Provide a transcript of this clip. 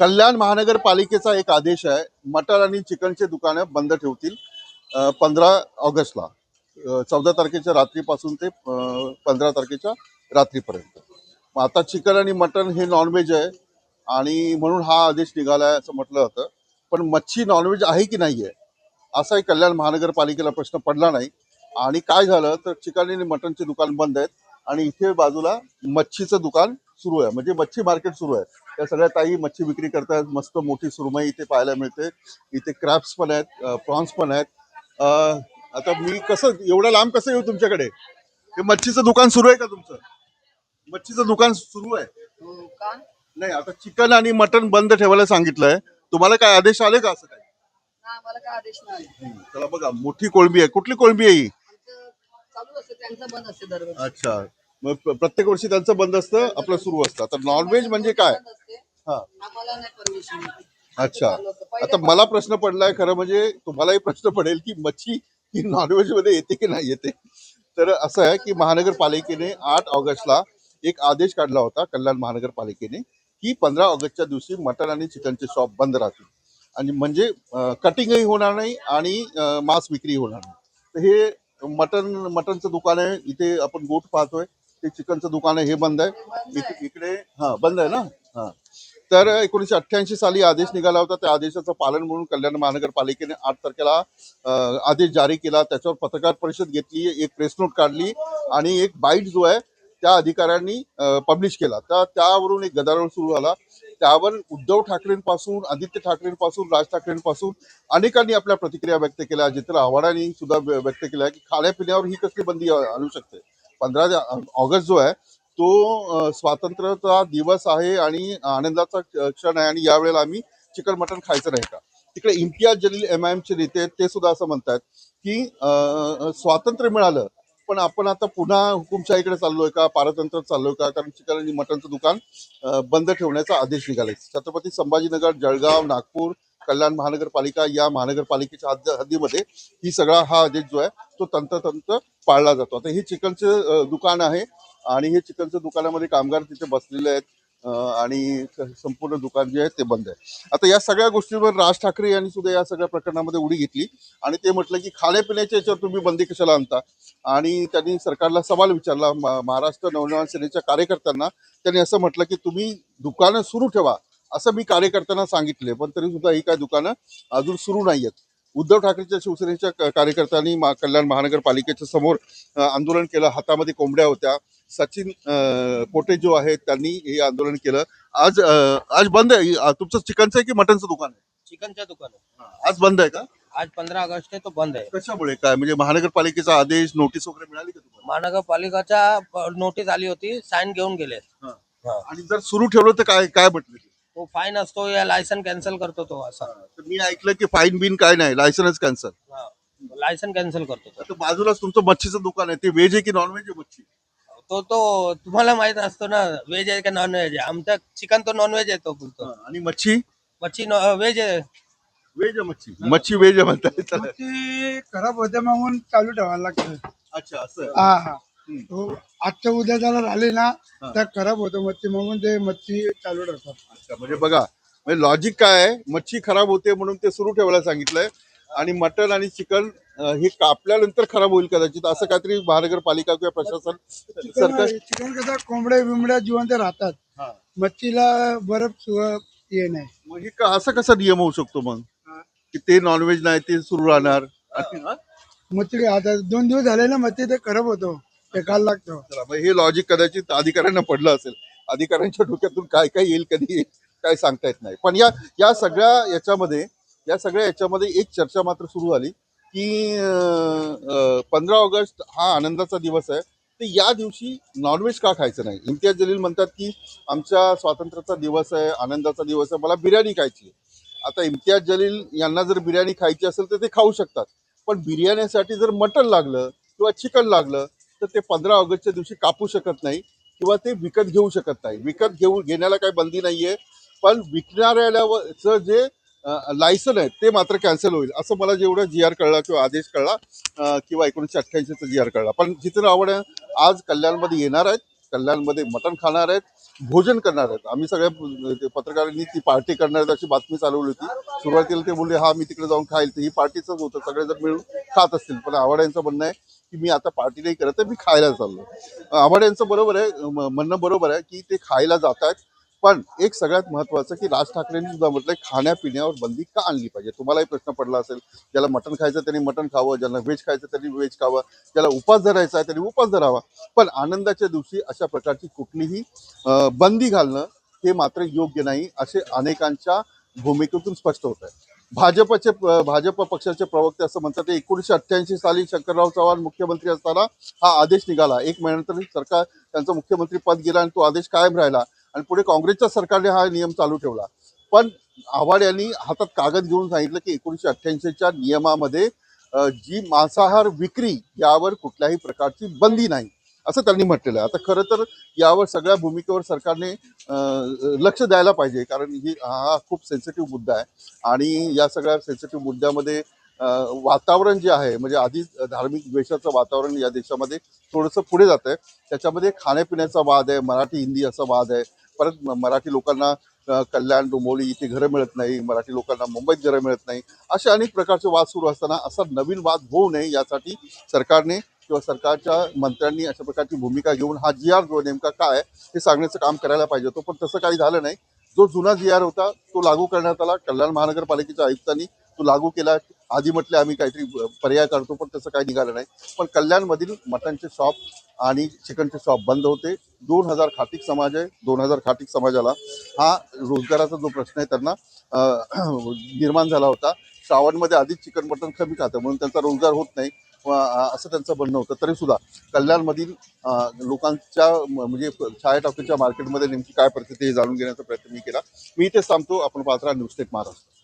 कल्याण महानगरपालिकेचा एक आदेश आहे. मटर आणि चिकनचे दुकानं बंद ठेवतील पंधरा ऑगस्टला. चौदा तारखेच्या रात्रीपासून ते पंधरा तारखेच्या रात्रीपर्यंत. मग आता चिकन आणि मटन हे नॉनव्हेज आहे आणि म्हणून हा आदेश निघाला आहे असं म्हटलं जातं. पण मच्छी नॉनव्हेज आहे की नाही आहे असाही कल्याण महानगरपालिकेला प्रश्न पडला नाही. आणि काय झालं? तर चिकन आणि मटनचे दुकान बंद आहेत आणि इथे बाजूला मच्छीचं दुकान सुरू आहे. म्हणजे मच्छी मार्केट सुरू आहे. त्या सगळ्या ताई मच्छी विक्री करतात. मस्त मोठी सुरमई इथे पाहायला मिळते. इथे क्रॅप्स पण आहेत प्रॉन्स पण आहेत. अं, आता मी कसं एवढं लांब कसं येऊ तुमच्याकडे? हे मच्छीचं दुकान सुरू आहे का तुमचं? मच्छीचं दुकान सुरू आहे? नाही आता चिकन आणि मटन बंद ठेवायला सांगितलंय. तुम्हाला काय आदेश आले का असं काय हा आम्हाला काय आदेश नाही हम्म, चला बघा. मोठी कोळंबी आहे. कुठली कोळंबी आहे ही? अच्छा. मग प्रत्येक वर्षी त्यांचं बंद असतं आपलं सुरू असतं. आता नॉनव्हेज म्हणजे काय? हा. अच्छा. आता मला प्रश्न पडलाय खरं म्हणजे तुम्हालाही प्रश्न पडेल की मच्छी ही नॉनव्हेजमध्ये येते की नाही येते? तर असं आहे की महानगरपालिकेने आठ ऑगस्टला एक आदेश काढला होता कल्याण महानगरपालिकेने की पंधरा ऑगस्टच्या दिवशी मटण आणि चिकनचे शॉप बंद राहतील. आणि म्हणजे कटिंगही होणार नाही आणि मांस विक्री होणार नाही. तर हे मटन मटनचं दुकान आहे इथे आपण गोट पाहतोय. ते चिकनचं दुकान आहे हे बंद आहे. इक- इकडे हा बंद आहे ना? हा. तर एकोणीसशे अठ्ठ्याऐंशी साली आदेश निघाला होता. त्या आदेशाचं पालन म्हणून कल्याण महानगरपालिकेने आठ तारखेला आदेश जारी केला. त्याच्यावर पत्रकार परिषद घेतली एक प्रेस नोट काढली आणि एक बाईट जो आहे त्या अधिकाऱ्यांनी पब्लिश केला. तर त्यावरून एक गदारोळ सुरू झाला. त्यावर उद्धव ठाकरेंपासून आदित्य ठाकरेंपासून राज ठाकरेंपासून अनेकांनी आपल्या प्रतिक्रिया व्यक्त केल्या. जितेंद्र आव्हाडांनी सुद्धा व्य- व्यक्त केल्या की खाण्यापिण्यावर ही कसली बंदी आणू शकते? पंधरा ऑगस्ट जो आहे तो स्वातंत्र्याचा दिवस आहे आणि आनंदाचा क्षण आहे आणि यावेळेला आम्ही चिकन मटण खायचं नाही का? तिकडे इम्तियाज जलील एम आय एमचे नेते आहेत, ते सुद्धा असं म्हणतात की स्वातंत्र्य मिळालं पण आपण आता पुन्हा हुकुमशाहीकडे चाललोय का? पारतंत्र चाललोय का? कारण चिकन आणि मटनचं दुकान बंद ठेवण्याचा आदेश निघालाय. छत्रपती संभाजीनगर जळगाव नागपूर कल्याण महानगरपालिका या महानगरपालिकेच्या हद्द हद्दीमध्ये ही सगळा हा आदेश जो आहे तो तंततंत पाळला जातो. आता हे चिकनचं दुकान आहे आणि हे चिकनचं दुकानामध्ये कामगार तिथे बसलेले आहेत आणि संपूर्ण दुकान जे आहे ते बंद आहे. आता या सगळ्या गोष्टींवर राज ठाकरे यांनी सुद्धा या सगळ्या प्रकरणामध्ये उडी घेतली आणि ते म्हटलं की खाण्यापिण्याच्या याच्यावर तुम्ही बंदी कशाला आणता? आणि त्यांनी सरकारला सवाल विचारला महाराष्ट्र नवनिर्माण सेनेच्या कार्यकर्त्यांना त्यांनी असं म्हटलं की तुम्ही दुकानं सुरू ठेवा. असं मी कार्यकर्त्यांना सांगितले पण तरी सुद्धा ही काय दुकानं अजून सुरू नाही आहेत. उद्धव ठाकरेच्या शिवसेनेच्या कार्यकर्त्यांनी मा- कल्याण महानगरपालिकेच्या समोर आंदोलन केलं. हातामध्ये कोंबड्या होत्या. सचिन पोटे जो आहे त्यांनी हे आंदोलन केलं. आज आज बंद आहे. तुमचं चिकनचं आहे की मटनचं दुकान आहे? चिकनचं दुकान आहे. आज बंद आहे का? आज पंधरा ऑगस्ट आहे तो बंद आहे. कशामुळे? काय म्हणजे महानगरपालिकेचा आदेश नोटीस वगैरे मिळाली का तुम्हाला? महानगरपालिकाच्या नोटीस आली होती साईन घेऊन गेले. आणि जर सुरू ठेवलं तर काय काय म्हटलं ते? फाईन असतो या लायसन कॅन्सल करतो तो असा. तर मी ऐकलं की फाईन बिन काय नाही लायसनच कॅन्सल लायसन कॅन्सल करतो तो. बाजूलाच तुमचं मच्छीचं दुकान आहे ते व्हेज आहे की नॉन व्हेज आहे मच्छी? तो तो तुम्हाला माहीत असतो ना व्हेज आहे का नॉन व्हेज आहे? आमचा चिकन तो नॉन व्हेज आहे तो बोलतो आणि मच्छी? मच्छी व्हेज आहे. व्हेज आहे मच्छी. मच्छी व्हेज आहे म्हणतात. ते खराब होते म्हणून चालू ठेवायला लागतं. अच्छा असं. आहे. हा हा. तो आजच्या उद्या जरा राहिले ना तर खराब होतं. मच्छी म्हणून ते मच्छी चालू ठेवतात. अच्छा म्हणजे बघा म्हणजे लॉजिक काय आहे? मच्छी खराब होते म्हणून ते सुरू ठेवायला सांगितलंय. आणि मटन आणि चिकन हे कापल्यानंतर खराब होईल कदाचित असं काहीतरी महानगरपालिका किंवा प्रशासन चिकन सरकार चिकन कसं कोंबड्या बिंबड्या जिवंत राहतात. मच्छीला बरफ हे नाही. मग हे का- असा कसा नियम होऊ शकतो मग? की ते नॉनव्हेज नाही ते सुरू राहणार. आणि- हा? मच्छी आता दोन दिवस झाले ना मच्छी ते खराब होतो. ते काल लागतो. चला, मग हे लॉजिक कदाचित अधिकाऱ्यांना पडलं असेल. अधिकाऱ्यांच्या डोक्यातून काय काय येईल कधी येईल काय सांगता येत नाही. पण या या सगळ्या याच्यामध्ये या सगळ्या याच्यामध्ये एक चर्चा मात्र सुरू झाली की पंधरा ऑगस्ट हा आनंदाचा दिवस आहे. तर या दिवशी नॉनव्हेज का खायचं नाही? इम्तियाज जलील म्हणतात की आमच्या स्वातंत्र्याचा दिवस आहे आनंदाचा दिवस आहे मला बिर्याणी खायची आहे. आता इम्तियाज जलील यांना जर बिर्याणी खायची असेल तर ते खाऊ शकतात. पण बिर्याणीसाठी जर मटण लागलं किंवा चिकन लागलं तर ते पंधरा ऑगस्टच्या दिवशी कापू शकत नाही किंवा ते विकत घेऊ शकत नाही. विकत घेऊ घेण्याला काही बंदी नाही आहे पण विकणाऱ्याचं जे लायसन आहे ते मात्र कॅन्सल होईल असं मला जेवढं जी आर कळला किंवा आदेश कळला किंवा एकोणीसशे अठ्ठ्याऐंशीचा जी आर कळला. पण जितेंद्र आवड आज कल्याणमध्ये येणार आहेत. कल्याणमध्ये मटण खाणार आहेत भोजन करणार आहेत. आम्ही सगळ्या पत्रकारांनी ती पार्टी करणार आहेत अशी बातमी चालवली होती. सुरुवातीला ते बोलले हा मी तिकडे जाऊन खाईल. तर ही पार्टीच होतं. सगळेजण मिळून खात असतील. पण आव्हाड यांचं म्हणणं आहे की मी आता पार्टी नाही करत आहे मी खायला चाललो आव्हाड यांचं बरोबर आहे म्हणणं बरोबर आहे की ते खायला जात आहेत पण एक सगळ्यात महत्वाचं की राज ठाकरेंनी सुद्धा म्हटलंय खाण्यापिण्यावर बंदी का आणली पाहिजे? तुम्हालाही प्रश्न पडला असेल ज्याला मटण खायचं त्यांनी मटण खावं ज्यांना व्हेज खायचं त्यांनी व्हेज खावं ज्याला उपास धरायचा आहे त्यांनी उपास धरावा. पण आनंदाच्या दिवशी अशा प्रकारची कुठलीही बंदी घालणं हे मात्र योग्य नाही असे अनेकांच्या भूमिकेतून स्पष्ट होत आहे. भाजपचे भाजप पक्षाचे प्रवक्ते असं म्हणतात एकोणीसशे अठ्ठ्याऐंशी साली शंकरराव चव्हाण मुख्यमंत्री असताना हा आदेश निघाला. एक महिन्यानंतर सरकार त्यांचं मुख्यमंत्री पद गेला आणि तो आदेश कायम राहिला. आणि पुढे काँग्रेसच्या सरकारने हा नियम चालू ठेवला. पण आव्हाड यांनी हातात कागद घेऊन सांगितलं की एकोणीसशे अठ्ठ्याऐंशीच्या नियमामध्ये जी मांसाहार विक्री यावर कुठल्याही प्रकारची बंदी नाही असं त्यांनी म्हटलेलं आहे. आता खरं तर यावर सगळ्या भूमिकेवर सरकारने लक्ष द्यायला पाहिजे कारण ही हा खूप सेन्सिटिव्ह मुद्दा आहे. आणि या सगळ्या सेन्सिटिव्ह मुद्द्यामध्ये वातावरण जे आहे म्हणजे आधीच धार्मिक द्वेषाचं वातावरण या देशामध्ये थोडंसं पुढे जात आहे. त्याच्यामध्ये खाण्यापिण्याचा वाद आहे मराठी हिंदी असा वाद आहे. परत मराठी लोकांना कल्याण डोंबोली इथे घरं मिळत नाही मराठी लोकांना मुंबईत घरं मिळत नाही. असे अनेक प्रकारचे वाद सुरू असताना असा नवीन वाद होऊ नये यासाठी सरकारने किंवा सरकारच्या मंत्र्यांनी अशा प्रकारची भूमिका घेऊन हा जी आर जो नेमका काय हे सांगण्याचं काम करायला पाहिजे. होतं पण तसं काही झालं नाही. जो जुना जी आर होता तो लागू करण्यात आला. कल्याण महानगरपालिकेच्या आयुक्तांनी तो लागू केला. आधी म्हटले आम्ही काहीतरी पर्याय काढतो पण तसं काही निघालं नाही. पण कल्याणमधील मटनचे शॉप आणि चिकनचे शॉप बंद होते. दोन हजार खाटिक समाज आहे. दोन हजार खाटिक समाजाला हा रोजगाराचा जो प्रश्न आहे त्यांना निर्माण झाला होता. श्रावणमध्ये आधीच चिकन मटन कमी खातं म्हणून त्यांचा रोजगार होत नाही. असं त्यांचं म्हणणं होतं. तरी सुद्धा कल्याणमधील लोकांच्या म्हणजे छाया टॉकीच्या मार्केटमध्ये नेमकी काय परिस्थिती हे जाणून घेण्याचा प्रयत्न मी केला. मी इथेच थांबतो. आपण पात्रा न्यूज टेक महाराष्ट्र.